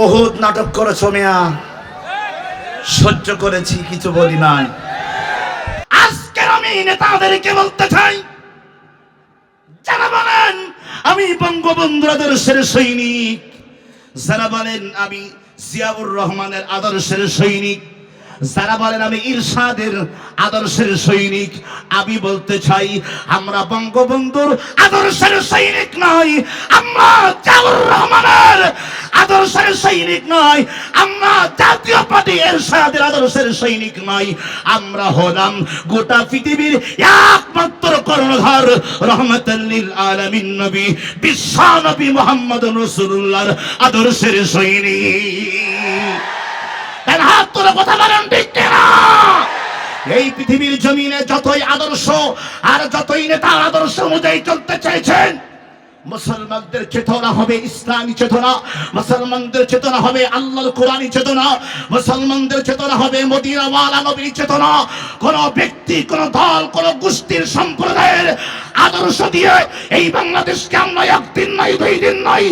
বহুত নাটক করেছ মিয়া। সহ্য করেছি কিছু বলি নাই। আজকে আমি নেতাদেরকে বলতে চাই, যারা বলেন, আমি বঙ্গবন্ধুর আদর্শের সৈনিক, যারা বলেন, আমি জিয়াউর রহমানের আদর্শের সৈনিক যারা বলেন আমি ইরশাদের আদর্শের সৈনিক, আমি বলতে চাই, আমরা বঙ্গবন্ধুর আদর্শের সৈনিক নই, আমরা জিয়াউর রহমানের আদর্শের সৈনিক নয় আমরা জাতীয় পার্টি এরশাদের আদর্শের সৈনিক নয় আমরা হলাম গোটা পৃথিবীর একমাত্র কর্ণধার রহমতুল্লিল আলামিন নবী, বিশ্ব নবী মোহাম্মদ রসুল্লাহর আদর্শের সৈনিক। তার হাত তুলে কথা বলেন, ঠিক না এই পৃথিবীর জমিনে যতই আদর্শ আর যতই নেতার আদর্শ অনুযায়ী চলতে চাইছেন মুসলমানদের চেতনা হবে ইসলামী চেতনা, মুসলমানদের চেতনা হবে আল্লাহর কোরআনী চেতনা, মুসলমানদের চেতনা হবে মদিনাওয়ালা নবীর চেতনা। কোন ব্যক্তি, কোন দল, কোন গোষ্ঠীর সম্প্রদায়ের আদর্শ দিয়ে এই বাংলাদেশকে আমরা একদিন নয়, দুই দিন নয়,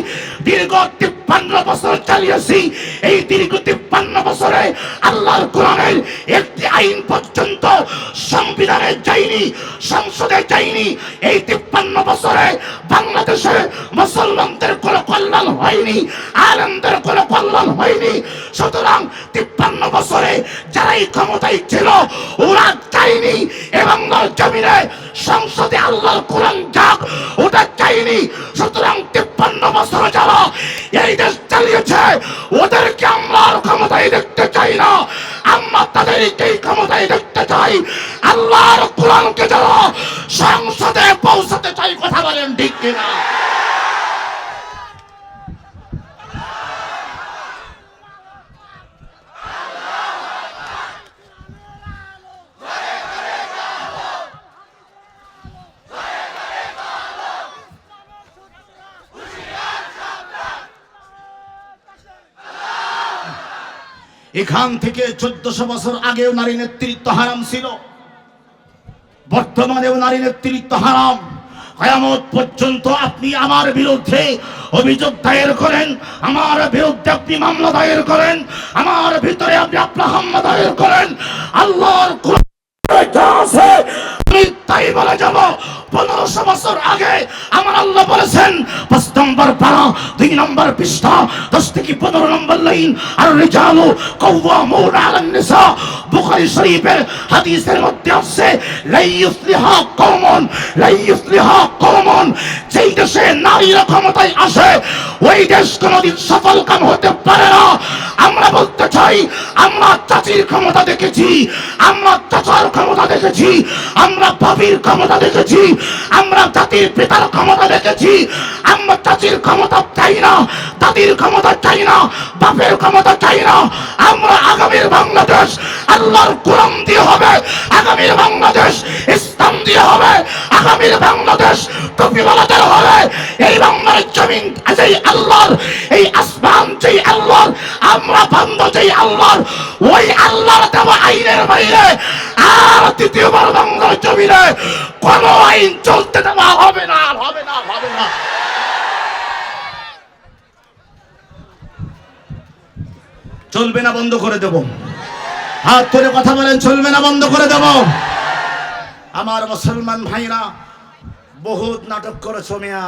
দীর্ঘ তিপ্পান্ন বছর চালিয়েছি। এই দীর্ঘ তিপ্পান্ন বছরে আল্লাহর কোরআনের একটি আইন পর্যন্ত সংবিধানে যায়নি, সংসদে যায়নি। এই তিপ্পান্ন বছরে বাংলাদেশে মুসলমানদের কোনো কল্যাণ হয়নি আনন্দের কোনো কল্যাণ হয়নি। সুতরাং তিপ্পান্ন বছরে যারা এই ক্ষমতায় ছিল, ওরা চাইনি এবং জমিনে সংসদে আল্লাহর কোরআন যাক, ওটা চাইনি সুতরাং তিপ্পান্ন বছর যারা এই দেশ চালিয়েছে, ওদেরকে আমরা আর ক্ষমতায় দেখতে চাই না। আমরা তাদেরকে ক্ষমতায় দেখতে চাই। আল্লাহর কোরআনকে যারা সংসদে পৌঁছাতে চাই, কথা বলেন ঠিক কিনা? এখান থেকে চোদ্দশো বছর আগেও নারী নেতৃত্ব হারাম ছিল। বর্তমানেও নারী নেতৃত্ব হারাম। কয়ামত পর্যন্ত আপনি আমার বিরুদ্ধে অভিযোগ দায়ের করেন, আমার বিরুদ্ধে আপনি মামলা দায়ের করেন, আমার ভিতরে আপনি আপনার হামলা দায়ের করেন। আল্লাহর আছে আমি তাই বলে যাব পনেরোশো বছর আগে আমার আল্লাহ বলেছেন পাঁচ নম্বর পারা দুই নম্বর পৃষ্ঠা, দশ থেকে পনেরো নম্বর লাইন। আর রিজালু কওয়ামুন আলান নিসা বুখারী শরীফের হাদিসের মধ্যে আছে লাই ইউসলিহা কওমুন। লাই যেই দেশে নারীরা ক্ষমতায় আসে, ওই দেশ কোনোদিন সফল কাম হতে পারে না। আমরা বলতে চাই, আমরা চাচির ক্ষমতা দেখেছি, আমরা চাচার ক্ষমতা দেখেছি, আমরা বাবির ক্ষমতা দেখেছি, আমরা জাতির পিতার ক্ষমতা দেখেছি, আমরা চাচির ক্ষমতা চাই না, দাদির ক্ষমতা চাই না, বাপের ক্ষমতা চাই না। আমরা আগামীর বাংলাদেশ আল্লাহর কোরআন দিয়ে হবে, আগামীর বাংলাদেশ ইসলাম দিয়ে হবে, আগামীর বাংলাদেশ কপিবালাদের হবে। এই বাংলার জমিন যেই আল্লাহর, এই আসমান, যেই আল্লাহর আমরা বন্ধ যেই আল্লাহর, ওই আল্লাহর দেওয়া আইনের বাইরে। আর দ্বিতীয়বার বাংলার জমিনে কোনো আইন চলতে দেওয়া হবে না হবে না হবে না। চলবে না, বন্ধ করে দেব। হাত ধরে কথা বলেন, চলবে না, বন্ধ করে দেব। আমার মুসলমান ভাইরা, বহুত নাটক করেছ মিয়া।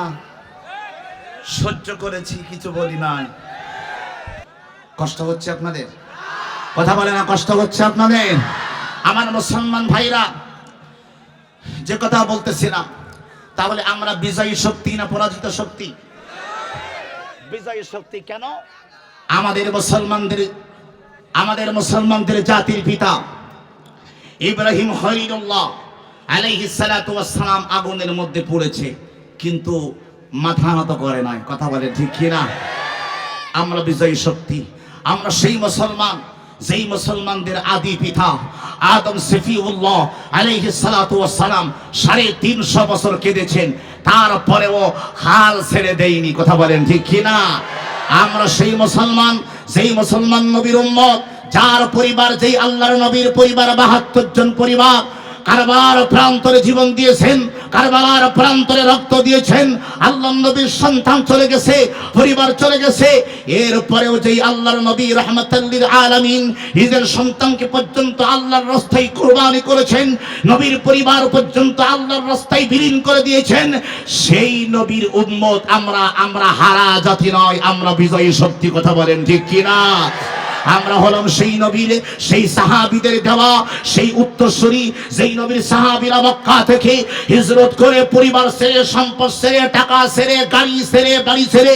সহ্য করেছি, কিছু বলি নাই। কষ্ট হচ্ছে আপনাদের? কথা বলে না কষ্ট হচ্ছে আপনাদের? আমার মুসলমান ভাইরা যে কথা বলতেছিলাম তাহলে আমরা বিজয়ী শক্তি না পরাজিত শক্তি? বিজয়ী শক্তি কেন? আমাদের মুসলমানদের আমাদের মুসলমানদের জাতির পিতা ইব্রাহিম হরিদুল্লাহ আলাইহিস সালাতু ওয়াস সালাম আগুনের মধ্যে পড়েছে কিন্তু মাথা নত করে নাই। কথা বলে ঠিক কি না আমরা বিজয়ী শক্তি। আমরা সেই মুসলমান, যেই মুসলমানদের আদি পিতা, আদম সফিউল্লাহ আলাইহি সালাতু সালাম সাড়ে তিনশো বছর কেঁদেছেন। তারপরেও হাল ছেড়ে দেয়নি, কথা বলেন ঠিক কি না আমরা সেই মুসলমান, যেই মুসলমান নবীর উম্মত, যার পরিবার, যেই আল্লাহর নবীর পরিবার বাহাত্তর জন পরিবার কারবার প্রান্তরে জীবন দিয়েছেন কারবালার প্রান্তরে রক্ত দিয়েছেন। আল্লাহ নবীর সন্তান চলে গেছে, পরিবার চলে গেছে। এরপরেও যেই আল্লাহর নবী রহমতাল্লিল আলামিন নিজের সন্তানকে পর্যন্ত আল্লাহর রাস্তায় কোরবানি করেছেন, নবীর পরিবার পর্যন্ত আল্লাহর রাস্তায় বিলীন করে দিয়েছেন, সেই নবীর উম্মত আমরা আমরা হারা জাতি নয়, আমরা বিজয়ী শক্তি, কথা বলেন ঠিক কিনা? আমরা হলাম সেই নবীর, সেই সাহাবিদের দেওয়া, সেই উত্তরসূরি, যেই নবীর সাহাবিরা মক্কা থেকে হিজরত করে পরিবার ছেড়ে, সম্পদ ছেড়ে, টাকা ছেড়ে, গাড়ি ছেড়ে, বাড়ি ছেড়ে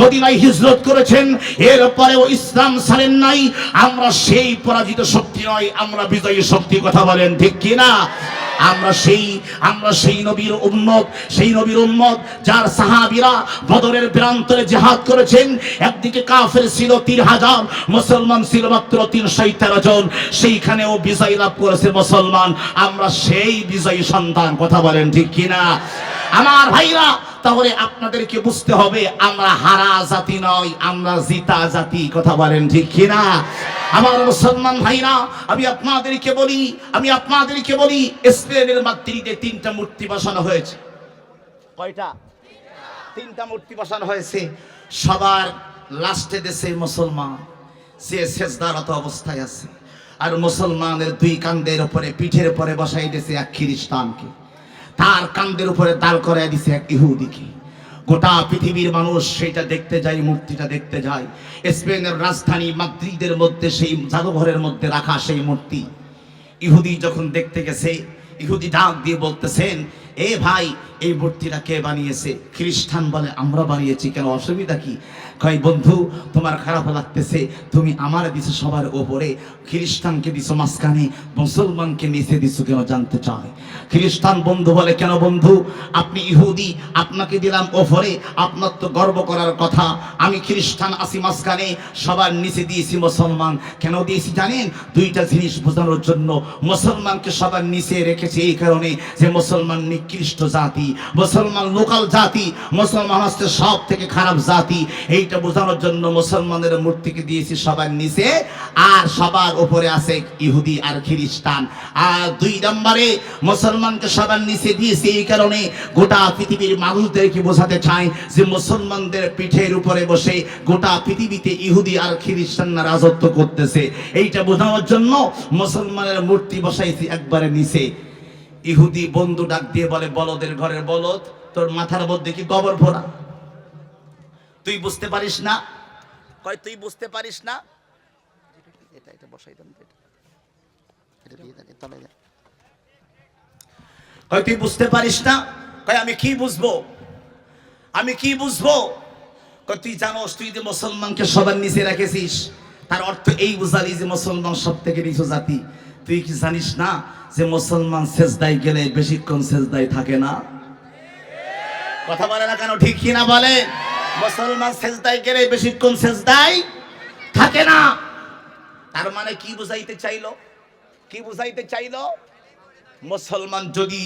মদিনায় হিজরত করেছেন, এরপরেও ইসলাম ছাড়েন নাই। আমরা সেই পরাজিত শক্তি নয়, আমরা বিজয়ী শক্তি, কথা বলেন ঠিক কিনা? আমরা সেই আমরা সেই নবীর উম্মত, সেই নবীর উম্মত যার সাহাবিরা বদরের প্রান্তরে জেহাদ করেছেন। একদিকে কাফের ছিল তিন হাজার, মুসলমান ছিল মাত্র তিনশো তেরো জন। সেইখানেও বিজয় লাভ করেছে মুসলমান। আমরা সেই বিজয়ী সন্তান, কথা বলেন ঠিক কিনা? আমার ভাইরা তাহলে আপনাদেরকে বুঝতে হবে, আমরা হারা জাতি নয়, আমরা জিতা জাতি। কথা বলেন ঠিক কিনা? আমার মুসলমান ভাইরা, আমি আপনাদেরকে বলি, আমি আপনাদেরকে বলি স্পেনের মাতৃতে তিনটা মূর্তি বসানো হয়েছে। কয়টা? তিনটা মূর্তি বসানো হয়েছে। সবার লাস্টে দেশে মুসলমান সে শেষদারত অবস্থায় আছে। আর মুসলমানের দুই কান্দের উপরে, পিঠের উপরে বসাই দিয়েছে এক খ্রিস্টানকে। তার কান্দের উপরে দাঁড় করে দিছে এক ইহুদিকে। গোটা পৃথিবীর মানুষ সেটা দেখতে যায়, মূর্তিটা দেখতে যায়। স্পেনের রাজধানী মাদ্রিদের মধ্যে, সেই জাদুঘরের মধ্যে রাখা সেই মূর্তি। ইহুদি যখন দেখতে গেছে, ইহুদি ডাক দিয়ে বলতেছেন, এ ভাই, এই মূর্তিটা কে বানিয়েছে? খ্রিস্টান বলে, আমরা বানিয়েছি, কেন? অসুবিধা কি? কয়, বন্ধু, তোমার খারাপ লাগতেছে। তুমি আমার দিছো সবার ওপরে। খ্রিস্টানকে দিছো মাঝখানে, মুসলমানকে নিচে দিছো কেন জানতে চায়? খ্রিস্টান বন্ধু বলে, কেন বন্ধু? আপনি ইহুদি, আপনাকে দিলাম ওপরে। আপনার তো গর্ব করার কথা। আমি খ্রিস্টান আসি মাঝখানে, সবার নিচে দিয়েছি মুসলমান। কেন দিয়েছি জানেন? দুইটা জিনিস বোঝানোর জন্য। মুসলমানকে সবার নিচে রেখেছি এই কারণে যে মুসলমান নিকৃষ্ট জাতি, মুসলমান লোকাল জাতি, মুসলমান হচ্ছে সব থেকে খারাপ জাতি। এইটা বোঝানোর জন্য মুসলমানের মূর্তিকে দিয়েছি সবার নিচে, আর সবার উপরে আছে ইহুদি আর খ্রিস্টান। আর দুই নম্বরে মুসলমানকে সবার নিচে দিয়েছি এই কারণে গোটা পৃথিবীর মানুষদেরকে বোঝাতে চাই যে মুসলমানদের পিঠের উপরে বসে গোটা পৃথিবীতে ইহুদি আর খ্রিস্টানরা রাজত্ব করতেছে। এইটা বোঝানোর জন্য মুসলমানের মূর্তি বসাইছি একবারে নিচে। ইহুদি বন্ধু ডাক দিয়ে বলে, বলদের ঘরের বলদ, তোর মাথার মধ্যে কি গোবর ভরা? তুই বুঝতে পারিস না? কয় তুই বুঝতে পারিস না? এটা এটা বসাই দেন এটা। দিয়ে তুই বুঝতে পারিস না? কয় আমি কি বুঝব? আমি কি বুঝব? কয় তুই জানোস তুই যে মুসলমানকে সবার নিচে রেখেছিস তার অর্থ এই বুঝালি যে মুসলমান সব থেকে নিচু জাতি। তুই কি জানিস না যে মুসলমান সেজদায় গেলে বেশিক্ষণ সেজদায় থাকে না? কথা বলে না কেন? ঠিক কিনা বলে মুসলমান সেজদায় গেলে বেশিক্ষণ সেজদায় থাকে না। তার মানে কি বুঝাইতে চাইলো? কি বুঝাইতে চাইলো? মুসলমান যদি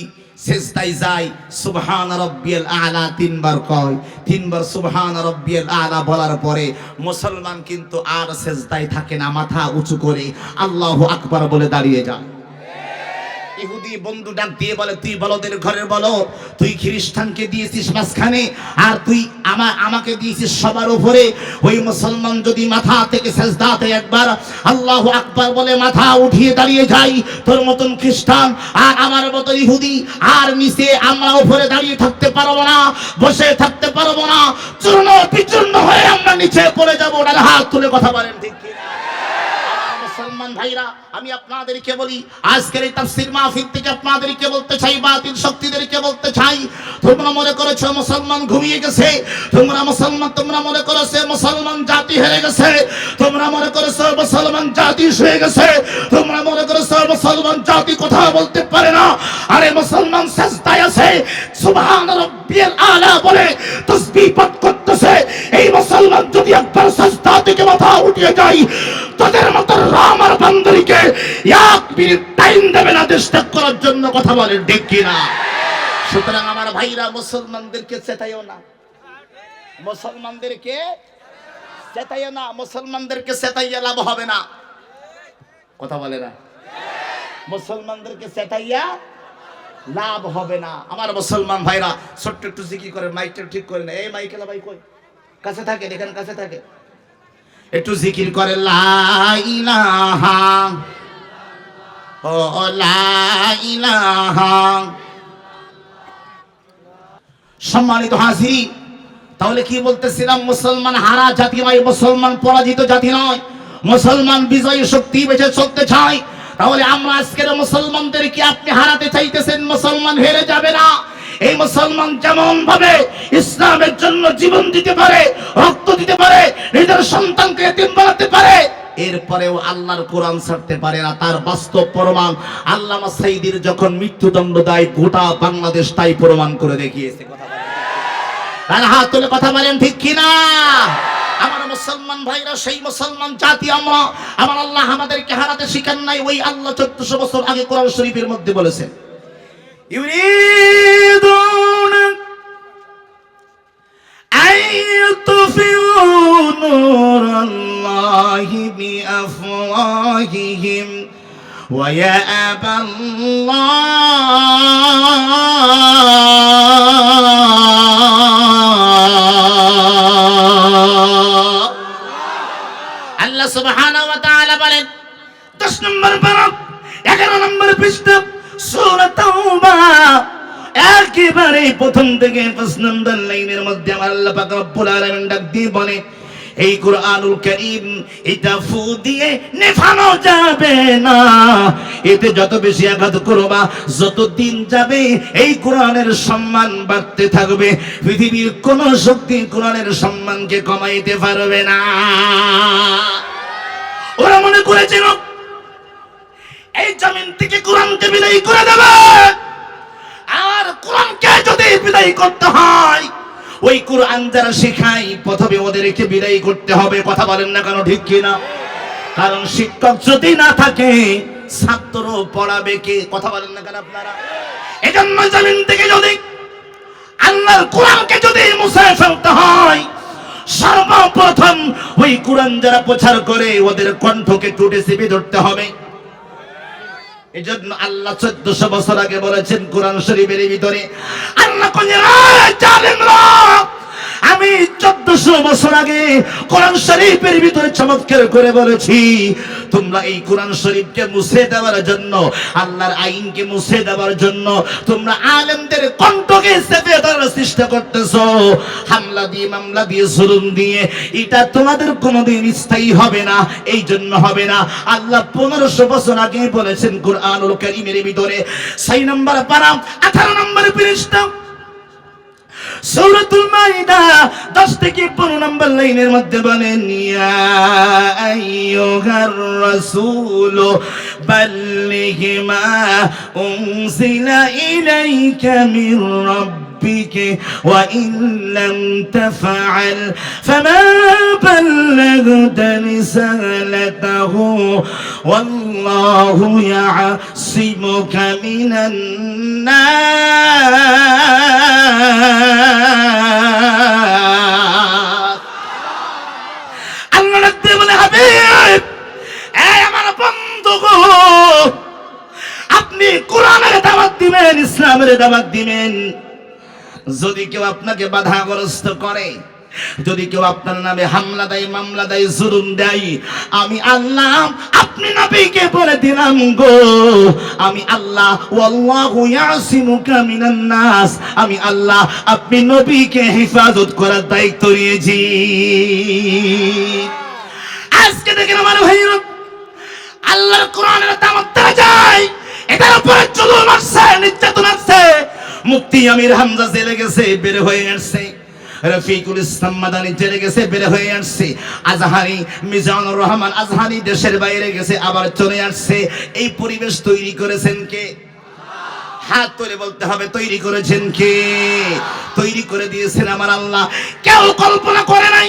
সেজদায় যায়, সুবহান রব্বিয়াল আলা তিনবার কয়। তিনবার সুবহান রব্বিয়াল আলা বলার পরে মুসলমান কিন্তু আর সেজদায় থাকে না, মাথা উঁচু করে আল্লাহু আকবার বলে দাঁড়িয়ে যায়। ইহুদি বন্ধু ডাক দিয়ে বলে, তুই বলদের ঘরের বলো, তুই খ্রিস্টানকে দিয়েছিস মাঝখানে, আর তুই আমা, আমাকে দিয়েছিস সবার উপরে। ওই মুসলমান যদি মাথা থেকে সেজদাতে একবার, আল্লাহু আকবার বলে, মাথা উঠিয়ে দাঁড়িয়ে যাই, তোর মতন খ্রিস্টান আর আমার মতো ইহুদি আর নিচে আমরা উপরে দাঁড়িয়ে থাকতে পারব না, বসে থাকতে পারব না। চূর্ণ বিচূর্ণ হয়ে আমরা নিচে পড়ে যাব। ওনার হাত তুলে কথা বলেন ঠিক কিনা? মুসলমান ভাইরা, আমি আপনাদেরকে বলি, আজকের এই তাফসীর মাহফিল থেকে আপনাদেরকে বলতে চাই, বাতিল শক্তিদেরকে বলতে চাই, তোমরা মনে করেছ মুসলমান ঘুমিয়ে গেছে? তোমরা মুসলমান, তোমরা মনে করেছ মুসলমান জাতি হেরে গেছে? তোমরা মনে করেছ মুসলমান জাতি শুয়ে গেছে? তোমরা মনে করেছ মুসলমান জাতি কথা বলতে পারে না? আরে মুসলমান সেজদায় আছে সুবহান রাব্বিয়াল আলা বলে, তাসবিহ পাঠ করতেছে এই মুসলমান যদি একবার সেজদা থেকে মাথা উঠিয়ে যায়, তাদের মতো রাম আর বান্দরীকে এক মিনিট টাইম দেবে না দেশ ত্যাগ করার জন্য কথা বলেন, ঠিক কিনা? সুতরাং আমার ভাইরা মুসলমানদেরকে চেতাইও না। মুসলমানদেরকে চেতাইও না, মুসলমানদেরকে চেতাইয়া লাভ হবে না। কথা বলে না। মুসলমানদেরকে চেতাইয়া লাভ হবে না। আমার মুসলমান ভাইরা, ছোট্ট একটু জিকি করে, মাইকটা ঠিক করে না। এই মাইকেলা ভাই কই? কাছে থাকে এখানে কাছে থাকে। একটু জিকির করে ও সম্মানিত হাসি তাহলে কি বলতেছিলাম? মুসলমান হারা জাতি নয়, মুসলমান পরাজিত জাতি নয়। মুসলমান বিজয়ী শক্তি বেঁচে চলতে চায়। তাহলে আমরা আজকের মুসলমানদেরকে আপনি হারাতে চাইতেছেন? মুসলমান হেরে যাবে না। এই মুসলমান যেমন ভাবে ইসলামের জন্য জীবন দিতে পারে, রক্ত দিতে পারে, নিজের সন্তানকে এতিম বানাতে পারে, এরপরেও আল্লাহর কোরআন ছাড়তে পারে না। তার বাস্তব প্রমাণ আল্লামা সাইদির যখন মৃত্যুদণ্ড দেয়, গোটা বাংলাদেশ তাই প্রমাণ করে দেখিয়েছে। কথা। আর হাত তুলে কথা বলেন ঠিক কিনা? আমার মুসলমান ভাইরা সেই মুসলমান জাতি আমরা আমার আল্লাহ আমাদেরকে হারাতে শিখান নাই ওই আল্লাহ চোদ্দশো বছর আগে কোরআন শরীফের মধ্যে বলেছেন يريدون أن يطفئوا نور الله بأفواههم ويأبى الله সুবহানাহু ওয়া তাআলা বলেন 10 নম্বর পারা 11 নম্বর প্রথম থেকে 5 নম্বর লাইনের মধ্যে আমার আল্লাহ পাক রব্বুল আলামিন ডাক দিয়ে বলে, এই দিয়ে যাবে না। এতে যত বেশি আঘাত করবা, যত দিন যাবে, এই কোরআনের সম্মান বাড়তে থাকবে। পৃথিবীর কোন শক্তি কোরআনের সম্মানকে কমাইতে পারবে না। ওরা মনে করেছিল, এই জমিন থেকে কোরআনকে বিদায়ী করে দেবে। আর কোরআনকে যদি বিদায়ী করতে হয়, ওই কোরআন যারা শেখায়, প্রথমে ওদেরকে বিদায়ী করতে হবে। কথা বলেন না কেন, ঠিক কিনা? কারণ শিক্ষক যদি না থাকে, ছাত্র পড়াবে কে? কথা বলেন না কেন আপনারা? এজন্য জমিন থেকে যদি আল্লাহর কোরআনকে যদি মুছে ফেলতে হয় সর্বপ্রথম ওই কোরআন যারা প্রচার করে ওদের কণ্ঠকে টুটে চেপে ধরতে হবে। এই জন্য আল্লাহ চোদ্দশো বছর আগে বলেছেন কোরআন শরীফের ভিতরে আল্লাহ কইলেন, "এই জালেমরা, আমি চোদ্দশো বছর আগে কোরআন শরীফের ভিতরে চমৎকার করে বলেছি, তোমরা এই কোরআন শরীফকে মুছে দেওয়ার জন্য, আল্লাহর আইনকে মুছে দেওয়ার জন্য তোমরা আলেমদের কণ্ঠকে ধরার চেষ্টা করতেছো। হামলা দিয়ে, মামলা দিয়ে, জুলুম দিয়ে, এটা তোমাদের কোনোদিন স্থায়ী হবে না, এই জন্য হবে না। আল্লাহ পনেরোশো বছর আগে বলেছেন, কোরআনুল কারিমের ভিতরে, ছয় নম্বর পারা, আঠারো নম্বর পৃষ্ঠা সৌরাতুল মাইদা 10 থেকে 15 নম্বর লাইনের মধ্যে বলেন ইয়া আইয়ুহার রাসূল বাল্লিগ মা উনজিলা ইলাইকা মির والله يعصمك من الناس আল্লাহ রাখতে বলে হাবিব এই আমার বন্ধু গো আপনি কোরআনের দাওয়াত দিবেন ইসলামের দাওয়াত দিবেন যদি কেউ আপনাকে বাধাগ্রস্ত করে যদি কেউ আপনার নামে হামলা দেয়, মামলা দেয়, জুলুম দেয়, আমি আল্লাহ, আপনি নবীকে বলে দিলাম গো। আমি আল্লাহ, ওয়াল্লাহু ইয়াসিমুকা মিনান নাস। আমি আল্লাহ, আপনি নবীকে হেফাজত করার দায়িত্ব নিয়েছি। আজকে দেখেন আমার ভাইরা আল্লাহর কোরআনের দামত দেওয়া যায়। এটার উপরে জুলুম আসছে, নির্যাতন আসছে। মুক্তি আমির হামজা জেলে গেছে, বের হয়ে আসছে। রফিকুল ইসলাম মাদানি জেলে গেছে, বের হয়ে আসছে। আজহারি মিজানুর রহমান আজহারি দেশের বাইরে গেছে, আবার চলে আসছে। এই পরিবেশ তৈরি করেছেন কে? হাত তুলে বলতে হবে, তৈরি করেছেন কে? তৈরি করে দিয়েছেন আমার আল্লাহ। কেউ কল্পনা করে নাই।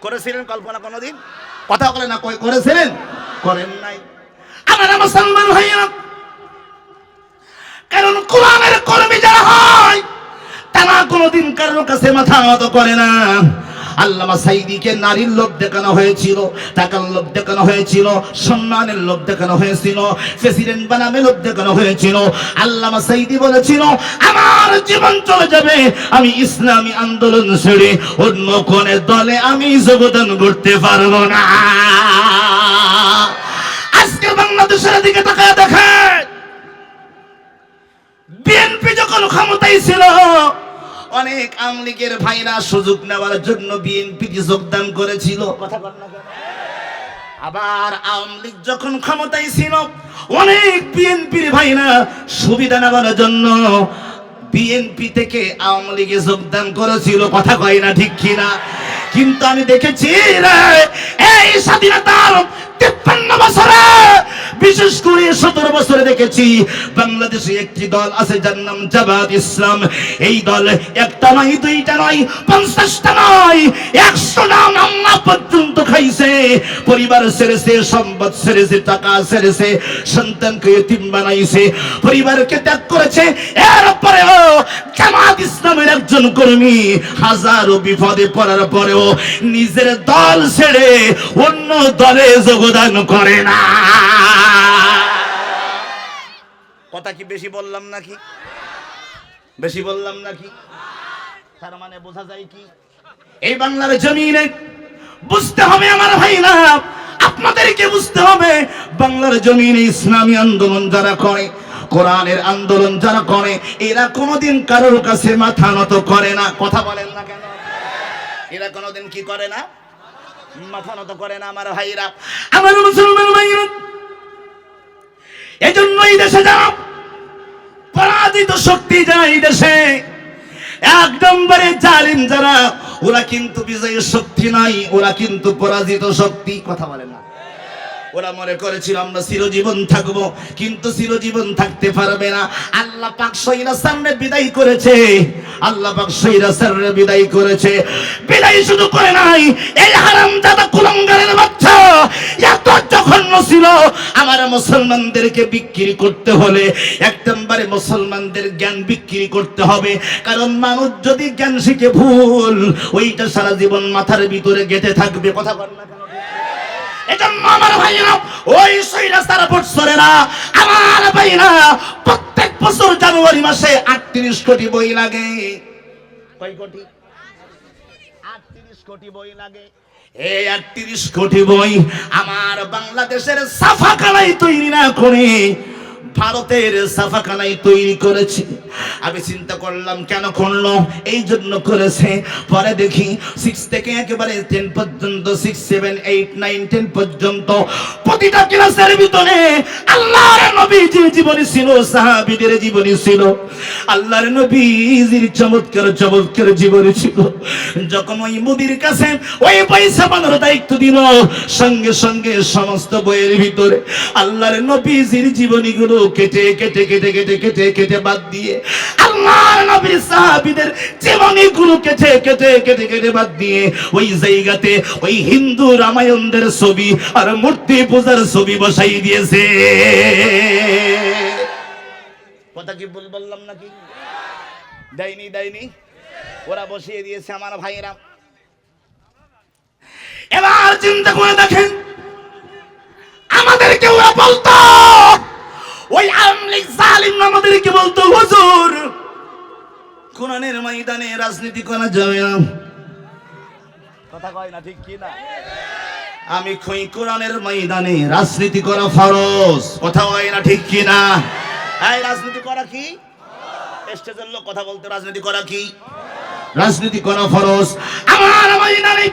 করেছিলেন কল্পনা কোনোদিন? কথা বলে না, কই করেছিলেন? করেন নাই। আমার মুসলমান ভাইয়া কারণ কোরআনের কর্মী যারা হয় তারা কোনোদিন কারোর কাছে মাথা নত করে না। আল্লামা সাইদিকে নারীর লোভ দেখানো হয়েছিল, টাকার লোভ দেখানো হয়েছিল, সম্মানের লোভ দেখানো হয়েছিল, প্রেসিডেন্ট বানামে লোভ দেখানো হয়েছিল। আল্লামা সাইদি বলেছিল, আমার জীবন চলে যাবে, আমি ইসলামী আন্দোলন ছেড়ে অন্য কোন দলে আমি যোগদান করতে পারব না। আজকে বাংলাদেশের দিকে তাকায় দেখেন, বিএনপি যখন ক্ষমতায় ছিল অনেক আওয়ামী লীগের ভাইরা সুযোগ নেওয়ার জন্য বিএনপি যোগদান করেছিল। কথা? আবার আওয়ামী লীগ যখন ক্ষমতায় ছিল অনেক বিএনপির ভাইরা সুবিধা নেওয়ার জন্য বিএনপি থেকে আওয়ামী লীগে যোগদান করেছিল। কথা কয় না ঠিক কিনা? কিন্তু আমি দেখেছি এই স্বাধীনতার তিপ্পান্ন বছরে, বিশেষ করে সতেরো বছরে দেখেছি, বাংলাদেশে একটি দল আছে যার নাম ইসলাম। এই দল একটা নয়, দুইটা নয়, পঞ্চাশটা নয় পর্যন্ত খাইছে। পরিবার সম্পদ টাকা সন্তানকে বানাইছে, পরিবারকে ত্যাগ করেছে। এরপরেও জামাত ইসলামের একজন কর্মী হাজারো বিপদে পড়ার পরেও নিজের দল ছেড়ে অন্য দলে যোগদান করে না। কথা কি বেশি বললাম নাকি? বেশি বললাম নাকি? তার মানে বোঝা যায় কি? এই বাংলার জমিনে বুঝতে হবে আমার ভাইরা, আপনাদেরকে বুঝতে হবে বাংলার জমিনে ইসলামী আন্দোলন যারা করে, কোরআনের আন্দোলন যারা করে, এরা কোনোদিন কারোর কাছে মাথা নত করে না। কথা বলেন না কেন? এরা কোনোদিন কি করে না? মাথা নত করেন আমার ভাইরা। আমার মুসলমান ভাইরা এজন্য এই দেশে যারা পরাজিত শক্তি যারা এই দেশে, এক নম্বরে জালিম যারা, ওরা কিন্তু বিজয়ী শক্তি নাই ওরা কিন্তু পরাজিত শক্তি। কথা বলে না। ওরা মনে করেছিল আমরা চিরজীবন থাকব, কিন্তু চিরজীবন থাকতে পারবে না। আল্লাহ পাক সৈরা সামনে বিদায় করেছে। আল্লাহ পাক সৈরা সামনে বিদায় করেছে। বিদায় শুধু করে নাই, এই হারাম দাদা কুলঙ্গারের বাচ্চা, এত জঘন্য ছিল। আমার মুসলমানদেরকে বিক্রি করতে হলে এক নম্বরে মুসলমানদের জ্ঞান বিক্রি করতে হবে। কারণ মানুষ যদি জ্ঞান শিখে ভুল, ওইটা সারা জীবন মাথার ভিতরে গেঁথে থাকবে। কথা বল না? এজন্য আমার ভাইরা ওই সৈরাস্তার বৎসরেরা আমার ভাইরা প্রত্যেক বছর জানুয়ারি মাসে আটত্রিশ কোটি বই লাগে। কয় কোটি? আটত্রিশ কোটি বই লাগে। এই আটত্রিশ কোটি বই আমার বাংলাদেশের সাফা কালাই তৈরি না করে ভারতের সাফাখানাই তৈরি করেছে। আমি চিন্তা করলাম, কেন করল এই জন্য করেছে পরে দেখি সিক্স থেকে একেবারে টেন পর্যন্ত six seven eight nine ten পর্যন্ত প্রতিটা ক্লাসের ভিতরে আল্লাহর নবীজির জীবনী ছিল, সাহাবিদের জীবনী ছিল। আল্লাহর নবীজির চমৎকার চমৎকার জীবনী ছিল। যখন ওই মুদির কাছে ওই পয়সা বানানোর দায়িত্ব দিল, সঙ্গে সঙ্গে সমস্ত বইয়ের ভিতরে আল্লাহর নবীজির জীবনীগুলো কেটে কেটে কেটে কেটে কেটে কেটে বাদ দিয়ে আল্লাহর নবীর সাহাবীদের জীবনীগুলো কেটে কেটে কেটে কেটে বাদ দিয়ে ওই জায়গাতে ওই হিন্দু রামায়ণদের ছবি আর মূর্তি পূজার ছবি বসাই দিয়েছে। কথা কি ভুল বললাম নাকি? দেয়নি দেয়নি। ওরা বসিয়ে দিয়েছে আমার ভাইয়েরা। এবার চিন্তা করে দেখেন আমাদেরকে ওরা বলতো। ওই আমলিক জালিম আমাদেরকে বলতো হুজুর কোরআনের ময়দানে রাজনীতি করা যাবে না। কথা কয় না ঠিক কি না? আমি কই কোরআনের ময়দানে রাজনীতি করা ফরজ। কথা হয় না ঠিক কি না? এই রাজনীতি করা কি? স্টেজের লোক কথা বলতে রাজনীতি করা কি? রাজনীতি করা ফরজ। আমার ময়দানে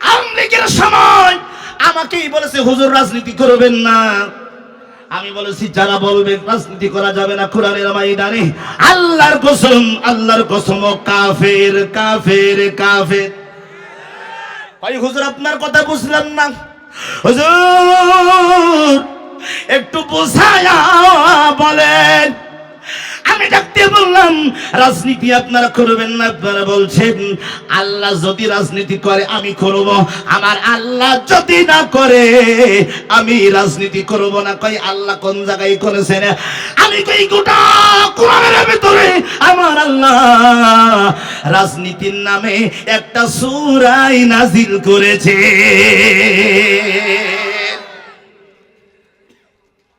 আমলিকের সময় আমাকেই বলেছে হুজুর রাজনীতি করবেন না। আমি বলেছি, যারা বলবে, রাজনীতি করা যাবে না কোরআনের ময়দানে, আল্লাহর কসম আল্লাহর কসম কাফের কাফের কাফের। ভাই হুজুর, আপনার কথা বুঝলাম না। হুজুর, একটু বোঝায়া বলেন। আমি ডাক দিয়ে বললাম, রাজনীতি আপনারা করবেন না, আপনারা বলছেন, আল্লাহ যদি রাজনীতি করে, আমি করব। আমার আল্লাহ যদি না করে, আমি রাজনীতি করব না। কই আল্লাহ কোন জায়গায় করেছেন? আমি কই, গোটা কোরআনের ভিতরে আমার আল্লাহ রাজনীতির নামে একটা সূরাই নাজিল করেছে।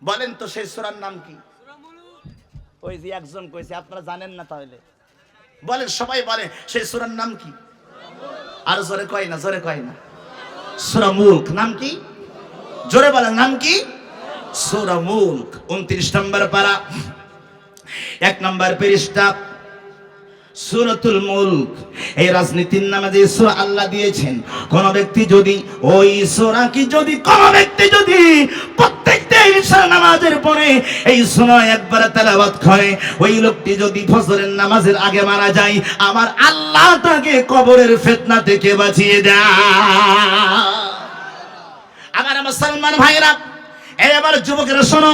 বলেন তো সেই সূরার নাম কি? ওই যে একজন কইছে, আপনারা জানেন না তাহলে? বলেন, সবাই বলে, সেই সূরার নাম কি? আর জোরে কয় না, জোরে কয় না। সূরা মুলক, নাম কি? জোরে বলেন, নাম কি? সূরা মুলক 29 নম্বর পারা। এক নম্বর পৃষ্ঠা, সুরতুল মুলক। এই রাজনীতির নামে যে সূরা আল্লাহ দিয়েছেন, কোন ব্যক্তি যদি, ওই সূরা কি যদি, কোন ব্যক্তি যদি প্রত্যেকটা ঈশার নামাজের পরে এই সূরা একবার তেলাওয়াত করে। ওই লোকটি যদি ফজরের নামাজের আগে মারা যায়, আমার আল্লাহ তাকে কবরের ফিতনা থেকে বাঁচিয়ে দেয়। আমার মুসলমান ভাইরা এই আবার যুবকেরা শোনো।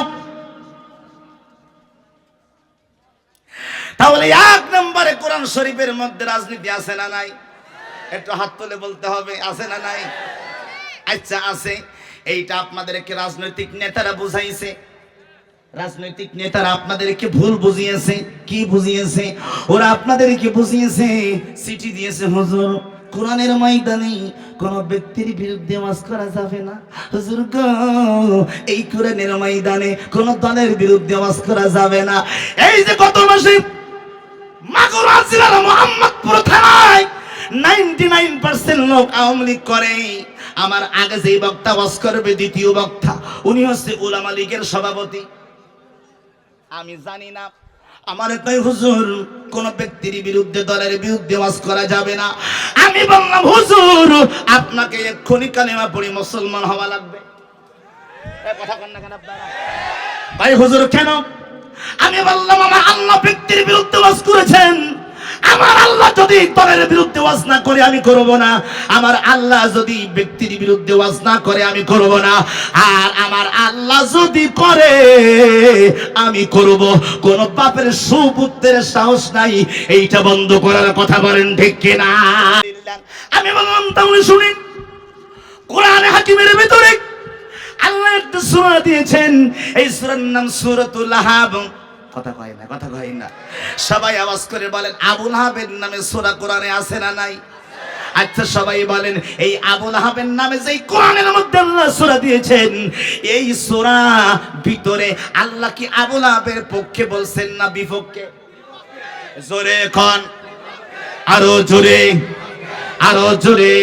তাহলে এক নম্বরে কোরআন শরীফের মধ্যে রাজনীতি আছে না নাই? একটু হাত তুলে বলতে হবে, আছে না নাই? আচ্ছা আছে। এইটা আপনাদেরকে রাজনৈতিক নেতারা বুঝাইছে। রাজনৈতিক নেতারা আপনাদেরকে ভুল বুঝিয়েছে। কি বুঝিয়েছে? ওরা আপনাদেরকে বুঝিয়েছে, চিঠি দিয়েছে, হুজুর, কোরআনের ময়দানে কোন ব্যক্তির বিরুদ্ধে ওয়াজ করা যাবে না? হুজুর গো, এই কোরআনের ময়দানে কোন দলের বিরুদ্ধে ওয়াজ করা যাবে না। এই যে গত মাসে মাগুরা জেলার মোহাম্মদপুর থানায় নাইনটি নাইন পার্সেন্ট লোক আওয়ামী লীগ করে। আমার আগে যেই বক্তা ওয়াজ করবে, দ্বিতীয় বক্তা, উনি হচ্ছে উলামা সভাপতি। আমি জানি না, আমার কই হুজুর, কোন ব্যক্তির বিরুদ্ধে দলের বিরুদ্ধে ওয়াজ করা যাবে না। আমি বললাম, হুজুর, আপনাকে এক্ষুনি কালেমা পড়ি মুসলমান হওয়া লাগবে। ভাই, হুজুর, কেন? আমি বললাম, আমার আল্লাহ ব্যক্তির বিরুদ্ধে ওয়াজ করেছেন। আমার আল্লাহ যদি দলের বিরুদ্ধে ওয়াজ না করে, আমি করব না। আমার আল্লাহ যদি ব্যক্তির বিরুদ্ধে ওয়াজ না করে, আমি করব না। আর আমার আল্লাহ যদি করে, আমি করব। কোন বাপের সুপুত্রের সাহস নাই, এইটা বন্ধ করার কথা বলেন ঠিক কিনা? আমি বললাম, তাহলে শুনি। কোরআনে হাকিমের ভিতরে আল্লাহ একটা সূরা দিয়েছেন। এই সূরার নাম সূরাতুল লাহাব। কথা কয় না, কথা কয় না। সবাই আওয়াজ করে বলেন, আবুল হাবের নামে সূরা কোরআনে আছে না নাই? আচ্ছা সবাই বলেন, এই আবুল হাবের নামে যেই কোরআনের মধ্যে আল্লাহ সূরা দিয়েছেন, এই সূরা ভিতরে আল্লাহ কি আবুল হাবের পক্ষে বলছেন না বিপক্ষে? জোরে কোন, আরও জোরে আরও জোরে।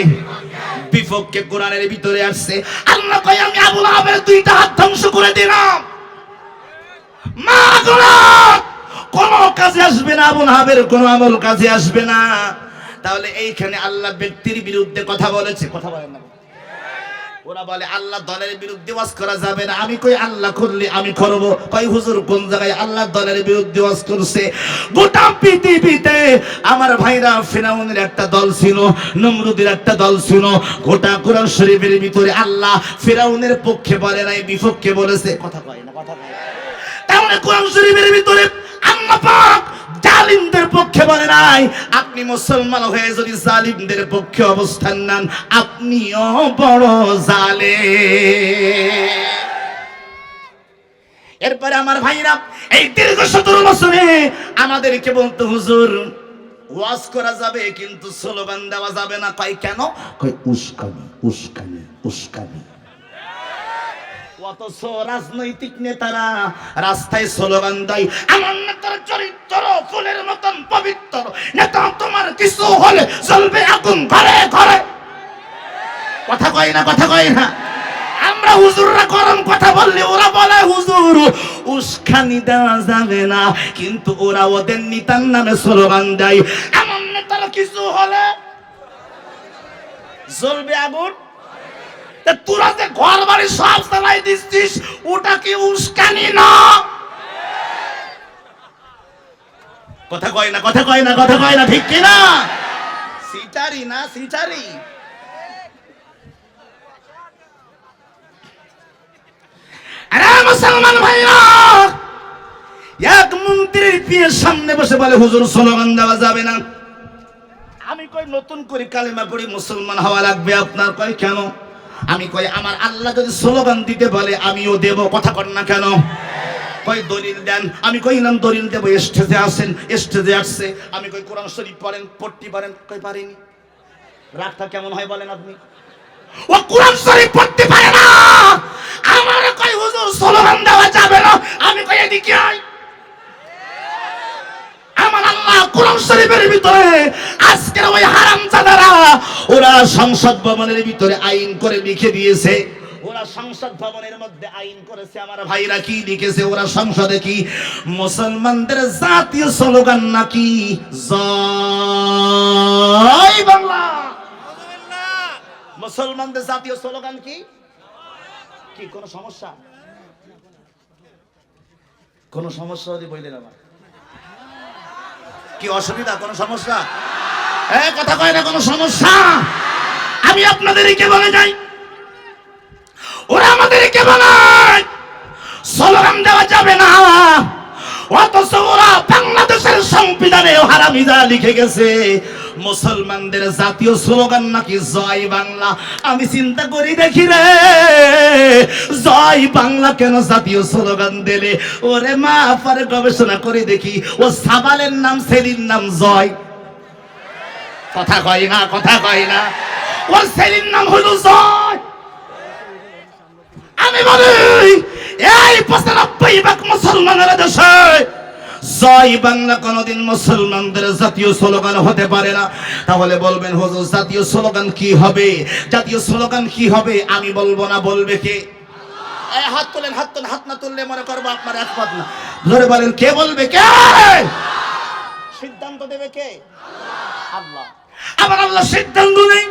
বিপক্ষে কোরআনের ভিতরে আসছে, আল্লাহ কয়, আমি আবুল আবের দুইটা হাত ধ্বংস করে দিলাম মা গোলাপ কাজে আসবে না, আবুল হাবের কোন আমল কাজে আসবে না। তাহলে এইখানে আল্লাহ ব্যক্তির বিরুদ্ধে কথা বলেছে, কথা বলেন না। ওরা বলে, আল্লাহ দলের বিরুদ্ধে ওয়াজ করা যাবে না। আমি কই, আল্লাহ করলে আমি করব। কই, হুজুর কোন জায়গায় আল্লাহ দলের বিরুদ্ধে ওয়াজ করছে? গোটা পৃথিবীতে আমার ভাইরা ফেরাউনের একটা দল ছিল, নমরুদের একটা দল ছিল। গোটা কোরআন শরীফের ভিতরে আল্লাহ ফেরাউনের পক্ষে বলে নাই, বিপক্ষে বলেছে। কথা কয় না, কথা কয়। তাহলে কোরআন শরীফের ভিতরে জালিমদের পক্ষে বলে নাই, আপনি মুসলমান হয়ে যদি জালিমদের পক্ষে অবস্থান নেন, আপনিও বড় জালে এরপরে আমার ভাইরা, এই দীর্ঘ সতেরো বছরে আমাদেরকে বলতো, হুজুর, ওয়াজ করা যাবে, কিন্তু স্লোগান দেওয়া যাবে না। কয়, কেন? কয়, উস্কানি উস্কানি উস্কানি। অথচ রাজনৈতিক নেতারা রাস্তায় স্লোগান দেয়, আমার নেতার চরিত্র ফুলের মতন পবিত্র, নেতা তোমার কিছু হলে চলবে আগুন ঘরে ঘরে। কথা কয় না, কথা কয় না। আমরা হুজুররা গরম কথা বললে ওরা বলে, হুজুর, উস্কানি দেওয়া যাবে না। কিন্তু ওরা ওদের নিতার নামে স্লোগান দেয় এমন নেতার কিছু হলে জ্বলবে আগুন তা যে ঘর বাড়ি সব চালাই দিচ্ছিস, ওটা কি উস্কানি না? কথা কয় না, কথা কয় না, কথা কয় না, ঠিক না সিটারি না, সিটারি? আরে মুসলমান ভাইরা, এক মন্ত্রীর দিয়ে সামনে বসে বলে, হুজুর, স্লোগান দেওয়া যাবে না। আমি কই, নতুন করে কালেমা পড়ি, মুসলমান হওয়া লাগবে আপনার? কয়, কেন? আমি কই, আমার আল্লাহ যদি স্লোগান দিতে বলে, আমিও দেব। কথা কর না কেন? কই, দলিল দেন। আমি কইলাম দলিল দেব। স্টেজে আসেন, স্টেজে আসছে। আমি কই, কোরআন শরীফ পড়েন, পড়তে পারেন, কই পারিনি? রাগটা কেমন হয় বলেন আপনি? ও, কোরআন শরীফ পড়তে পারে না। আমার কই, হুজুর, স্লোগান দেওয়া যাবে না। আমি কই, এদিকে আয়। আমার আল্লাহ কোরআন শরীফের ভিতরে, আজকের ওই ওরা সংসদ ভবনের ভিতরে আইন করে লিখে দিয়েছে। ওরা সংসদ ভবনের মধ্যে আইন করেছে। আমার ভাইরা কি লিখেছে? ওরা সংসদে কি? মুসলমানদের জাতীয় স্লোগান নাকি? জয় বাংলা। মুসলমানদের জাতীয় স্লোগান কি? কি, কোনো সমস্যা? কোনো সমস্যা হলে বললেন আমার। কি অসুবিধা? কোনো সমস্যা? হ্যাঁ কথা কয় না, কোনো সমস্যা? আমি আপনাদেরকে বলে যাই। ওরা আমাদেরকে বানায় সলরাম দেওয়া যাবে না। অথচ ওরা বাংলাদেশের সংবিধানে হারামিদা লিখে গেছে। মুসলমানদের জাতীয় স্লোগান নাকি জয় বাংলা? আমি চিন্তা করি দেখি রে। জয় বাংলা কেন জাতীয় স্লোগান দিলে? ওরে মা পরে গবেষণা করে দেখি। ও সাবালের নাম, সেলির নাম জয়। কথা কয় না, কথা কয় না। ওর সেলির নাম হলো জয়। আমি বলি, এই পঁচানব্বই ভাগ মুসলমানের দেশে জয় বাংলা কোনদিন মুসলমানদের জাতীয় স্লোগান হতে পারে না। তাহলে বলবেন হুজুর জাতীয় স্লোগান কি হবে? জাতীয় স্লোগান কি হবে? আমি বলব না বলবে কে? হাত তোলেন হাত তোলেন হাত না তুললে মনে করব আপনার একমত না। ধরে বলেন কে বলবে কে? সিদ্ধান্ত দেবে কে? আল্লাহ। আমার আল্লাহ সিদ্ধান্ত নেই।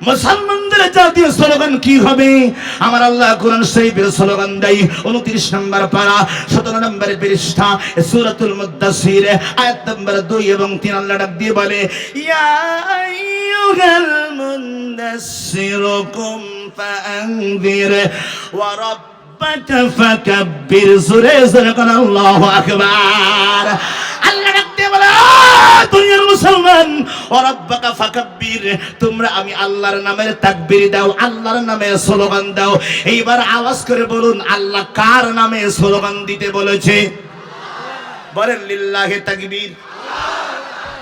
মুসলমানদের জাতীয় স্লোগান কি হবে? আমার আল্লাহ কোরআন শরীফের স্লোগান দেয় উনত্রিশ নম্বর পারা সতেরো নম্বর পৃষ্ঠা সূরাতুল মুদ্দাসির আয়াত নম্বর দুই এবং তিন আল্লাহ ডাক দিয়ে বলে ইয়া আইয়ুহাল মুদাসসির কুম ফাআনযির ওয়া রাব্বাকা ফাকাব্বির জোরে কোন আল্লাহু আকবার। আল্লাহ ডাক দিয়ে বলে "আ, দুনিয়ার মুসলমান রব্বাকা ফাকাব্বির, তোমরা আমি আল্লাহর নামের তাকবীর দাও, আল্লাহর নামে স্লোগান দাও। এইবার আওয়াজ করে বলুন, আল্লাহ কার নামে স্লোগান দিতে বলেছে? বলেন, লিল্লাহে তাকবীর।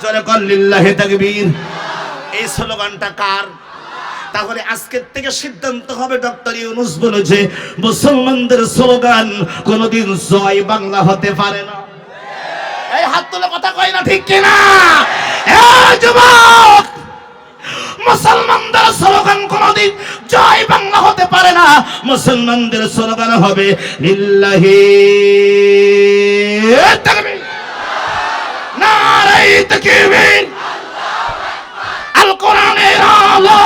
জোরে কর লিল্লাহে তাকবীর। এই স্লোগানটা কার? তাহলে আজকের থেকে সিদ্ধান্ত হবে ডক্টর ইউনুস বলেছে, মুসলমানদের স্লোগান কোনোদিন জয় বাংলা হতে পারে না। এই হাত তুলে কথা কয় না ঠিক কিনা? যুবক, মুসলমানদের স্লোগান কোনদিন জয় বাংলা হতে পারে না। মুসলমানদের স্লোগান হবে লিল্লাহি। তাকবীর। নারায়ে তাকবীর। আল কোরআনের আলো।